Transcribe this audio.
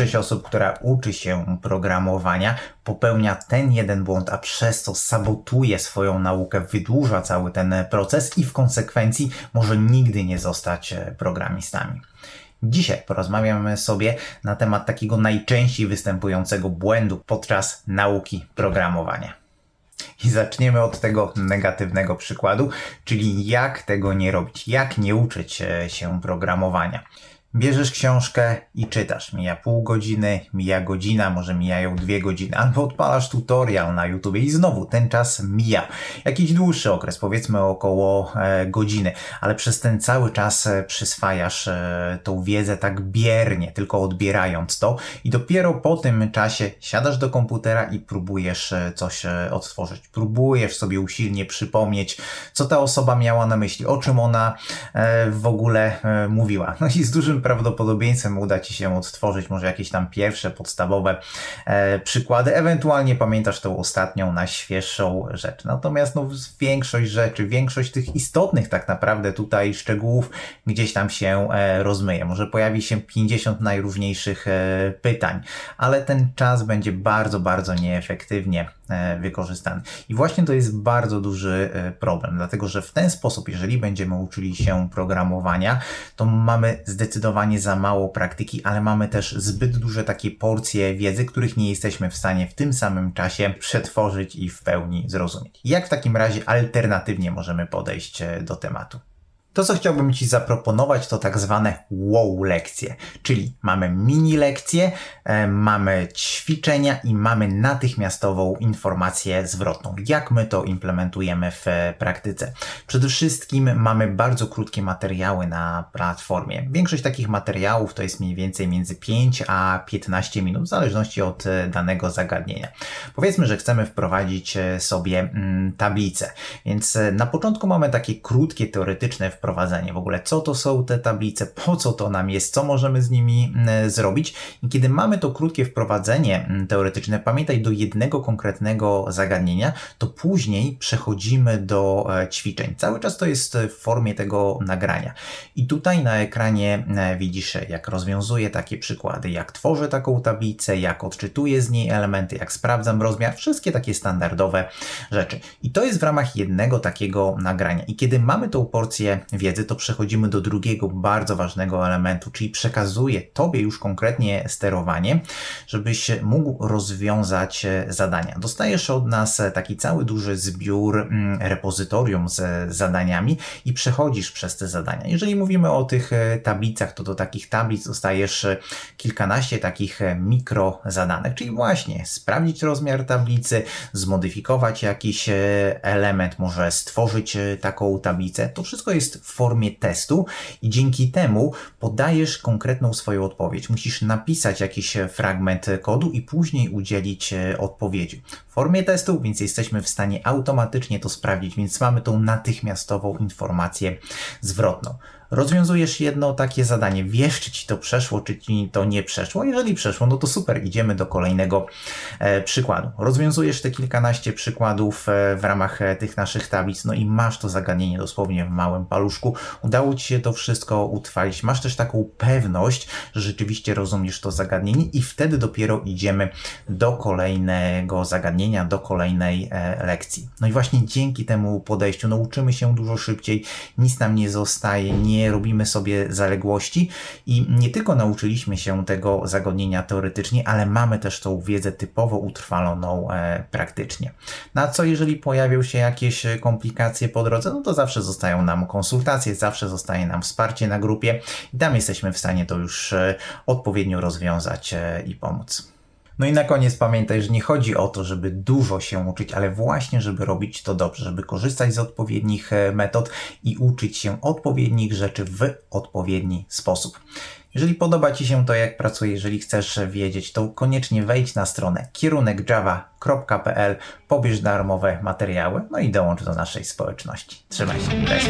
większość osób, która uczy się programowania, popełnia ten jeden błąd, a przez to sabotuje swoją naukę, wydłuża cały ten proces i w konsekwencji może nigdy nie zostać e, programistami. Dzisiaj porozmawiamy sobie na temat takiego najczęściej występującego błędu podczas nauki programowania. I zaczniemy od tego negatywnego przykładu, czyli jak tego nie robić, jak nie uczyć e, się programowania. Bierzesz książkę i czytasz. Mija pół godziny, mija godzina, może mijają dwie godziny, albo odpalasz tutorial na YouTube i znowu ten czas mija. Jakiś dłuższy okres, powiedzmy około e, godziny, ale przez ten cały czas e, przyswajasz e, tą wiedzę tak biernie, tylko odbierając to i dopiero po tym czasie siadasz do komputera i próbujesz e, coś e, odtworzyć. Próbujesz sobie usilnie przypomnieć, co ta osoba miała na myśli, o czym ona e, w ogóle e, mówiła. No i z dużym prawdopodobieństwem uda Ci się odtworzyć może jakieś tam pierwsze, podstawowe e, przykłady, ewentualnie pamiętasz tą ostatnią, najświeższą rzecz. Natomiast no, większość rzeczy, większość tych istotnych tak naprawdę tutaj szczegółów gdzieś tam się e, rozmyje. Może pojawi się 50 najróżniejszych e, pytań, ale ten czas będzie bardzo, bardzo nieefektywnie wykorzystany. I właśnie to jest bardzo duży e, problem, dlatego że w ten sposób, jeżeli będziemy uczyli się programowania, to mamy zdecydowanie za mało praktyki, ale mamy też zbyt duże takie porcje wiedzy, których nie jesteśmy w stanie w tym samym czasie przetworzyć i w pełni zrozumieć. Jak w takim razie alternatywnie możemy podejść e, do tematu? To, co chciałbym Ci zaproponować, to tak zwane wow lekcje, czyli mamy mini lekcje, e, mamy ćwiczenia i mamy natychmiastową informację zwrotną. Jak my to implementujemy w praktyce? Przede wszystkim mamy bardzo krótkie materiały na platformie. Większość takich materiałów to jest mniej więcej między 5 a 15 minut, w zależności od e, danego zagadnienia. Powiedzmy, że chcemy wprowadzić e, sobie mm, tablicę, więc e, na początku mamy takie krótkie, teoretyczne wprowadzenie. W ogóle co to są te tablice, po co to nam jest, co możemy z nimi mm, zrobić. I kiedy mamy to krótkie wprowadzenie mm, teoretyczne, pamiętaj do jednego konkretnego zagadnienia, to później przechodzimy do e, ćwiczeń. Cały czas to jest w formie tego nagrania. I tutaj na ekranie e, widzisz, jak rozwiązuję takie przykłady, jak tworzę taką tablicę, jak odczytuję z niej elementy, jak sprawdzam rozmiar, wszystkie takie standardowe rzeczy. I to jest w ramach jednego takiego nagrania. I kiedy mamy tą porcję wiedzy, to przechodzimy do drugiego bardzo ważnego elementu, czyli przekazuję Tobie już konkretnie sterowanie, żebyś mógł rozwiązać e, zadania. Dostajesz od nas e, taki cały duży zbiór mm, repozytorium z zadaniami i przechodzisz przez te zadania. Jeżeli mówimy o tych e, tablicach, to do takich tablic dostajesz e, kilkanaście takich e, mikro zadanek, czyli właśnie sprawdzić rozmiar tablicy, zmodyfikować jakiś e, element, może stworzyć e, taką tablicę. To wszystko jest w formie testu i dzięki temu podajesz konkretną swoją odpowiedź. Musisz napisać jakiś e, fragment e, kodu i później udzielić e, odpowiedzi. W formie testu, więc jesteśmy w stanie automatycznie to sprawdzić, więc mamy tą natychmiastową informację zwrotną. Rozwiązujesz jedno takie zadanie, wiesz, czy ci to przeszło, czy ci to nie przeszło. Jeżeli przeszło, no to super, idziemy do kolejnego e, przykładu. Rozwiązujesz te kilkanaście przykładów e, w ramach e, tych naszych tablic, no i masz to zagadnienie dosłownie w małym paluszku. Udało ci się to wszystko utrwalić. Masz też taką pewność, że rzeczywiście rozumiesz to zagadnienie, i wtedy dopiero idziemy do kolejnego zagadnienia, do kolejnej e, lekcji. No i właśnie dzięki temu podejściu nauczymy się dużo szybciej, nic nam nie zostaje, nie robimy sobie zaległości i nie tylko nauczyliśmy się tego zagadnienia teoretycznie, ale mamy też tą wiedzę typowo utrwaloną e, praktycznie. Na co jeżeli pojawią się jakieś e, komplikacje po drodze, no to zawsze zostają nam konsultacje, zawsze zostaje nam wsparcie na grupie i tam jesteśmy w stanie to już e, odpowiednio rozwiązać i pomóc. No i na koniec pamiętaj, że nie chodzi o to, żeby dużo się uczyć, ale właśnie, żeby robić to dobrze, żeby korzystać z odpowiednich e, metod i uczyć się odpowiednich rzeczy w odpowiedni sposób. Jeżeli podoba Ci się to, jak pracuję, jeżeli chcesz wiedzieć, to koniecznie wejdź na stronę kierunekjava.pl, pobierz darmowe materiały, no i dołącz do naszej społeczności. Trzymaj się, cześć!